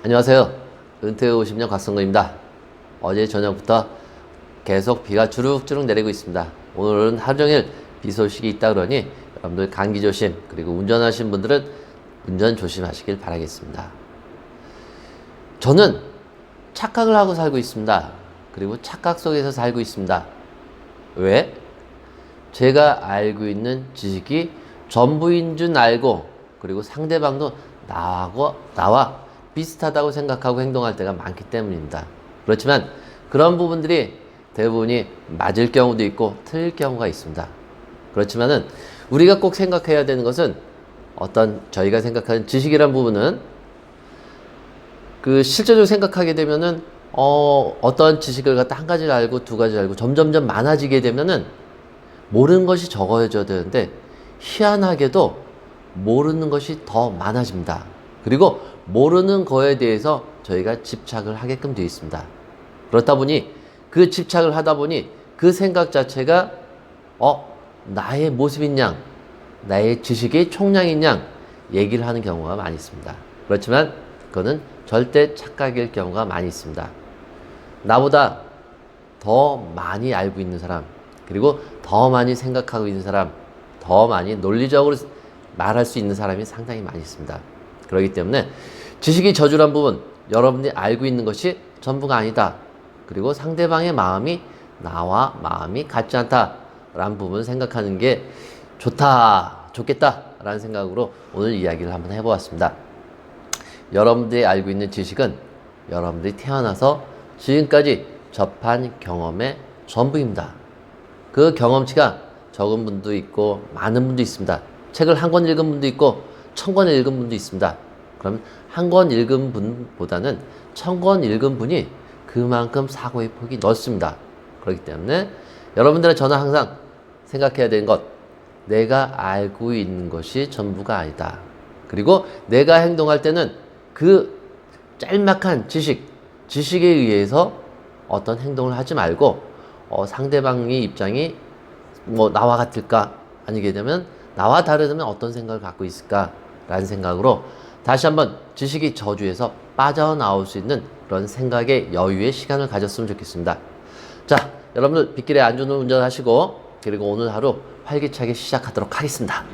안녕하세요. 은퇴 후 50년 곽성근입니다. 어제 저녁부터 계속 비가 주룩주룩 내리고 있습니다. 오늘은 하루 종일 비 소식이 있다 그러니 여러분들 감기 조심 그리고 운전하신 분들은 운전 조심하시길 바라겠습니다. 저는 착각을 하고 살고 있습니다. 그리고 착각 속에서 살고 있습니다. 왜? 제가 알고 있는 지식이 전부인 줄 알고 그리고 상대방도 나하고 나와 비슷하다고 생각하고 행동할 때가 많기 때문입니다. 그렇지만 그런 부분들이 대부분이 맞을 경우도 있고 틀릴 경우가 있습니다. 그렇지만은 우리가 꼭 생각해야 되는 것은 어떤 저희가 생각하는 지식이란 부분은 그 실제적으로 생각하게 되면은 어 어떤 지식을 갖다 한 가지를 알고 두 가지를 알고 점점점 많아지게 되면은 모르는 것이 적어져야 되는데 희한하게도 모르는 것이 더 많아집니다. 그리고 모르는 거에 대해서 저희가 집착을 하게끔 되어 있습니다. 그렇다 보니 그 집착을 하다 보니 그 생각 자체가 어 나의 모습인 양, 나의 지식의 총량인 양 얘기를 하는 경우가 많이 있습니다. 그렇지만 그거는 절대 착각일 경우가 많이 있습니다. 나보다 더 많이 알고 있는 사람, 그리고 더 많이 생각하고 있는 사람, 더 많이 논리적으로 말할 수 있는 사람이 상당히 많이 있습니다. 그렇기 때문에 지식이 저주란 부분, 여러분들이 알고 있는 것이 전부가 아니다. 그리고 상대방의 마음이 나와 마음이 같지 않다라는 부분 생각하는 게 좋다, 좋겠다라는 생각으로 오늘 이야기를 한번 해보았습니다. 여러분들이 알고 있는 지식은 여러분들이 태어나서 지금까지 접한 경험의 전부입니다. 그 경험치가 적은 분도 있고 많은 분도 있습니다. 책을 한 권 읽은 분도 있고 천 권을 읽은 분도 있습니다. 그러면 한 권 읽은 분보다는 천 권 읽은 분이 그만큼 사고의 폭이 넓습니다. 그렇기 때문에 여러분들은 저는 항상 생각해야 되는 것, 내가 알고 있는 것이 전부가 아니다. 그리고 내가 행동할 때는 그 짤막한 지식, 지식에 의해서 어떤 행동을 하지 말고 어, 상대방의 입장이 뭐 나와 같을까 아니게 되면 나와 다르다면 어떤 생각을 갖고 있을까 라는 생각으로 다시 한번 지식이 저주에서 빠져나올 수 있는 그런 생각의 여유의 시간을 가졌으면 좋겠습니다. 자, 여러분들 빗길에 안전운전하시고 그리고 오늘 하루 활기차게 시작하도록 하겠습니다.